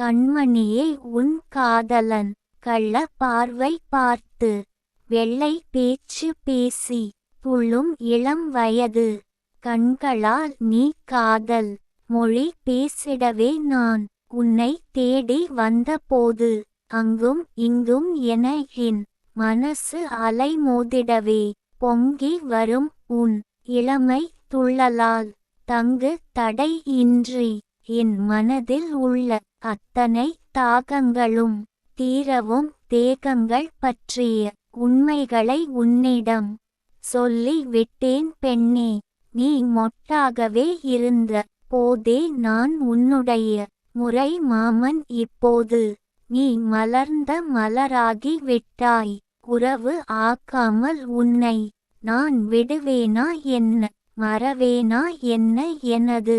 கண்மணியே உன் காதலன். கள்ள பார்வை பார்த்து வெள்ளை பேச்சு பேசி புள்ளும் இளம் வயது. கண்களால் நீ காதல் மொழி பேசிடவே நான். உன்னை தேடி வந்தபோது அங்கும் இங்கும் என என் மனசு அலைமோதிடவே பொங்கி வரும் உன் இளமை துள்ளலால். தங்கு தடை இன்றி என் மனதில் உள்ள அத்தனை தாகங்களும் தீரவும் தேகங்கள் பற்றிய உண்மைகளை உன்னிடம் சொல்லி விட்டேன் பெண்ணே. நீ மொட்டாகவே இருந்த போதே நான் உன்னுடைய முறை மாமன் இப்போது நீ மலர்ந்த மலராகி விட்டாய். உறவு ஆக்காமல் உன்னை நான் விடுவேனா என்ன மறவேனா என்ன எனது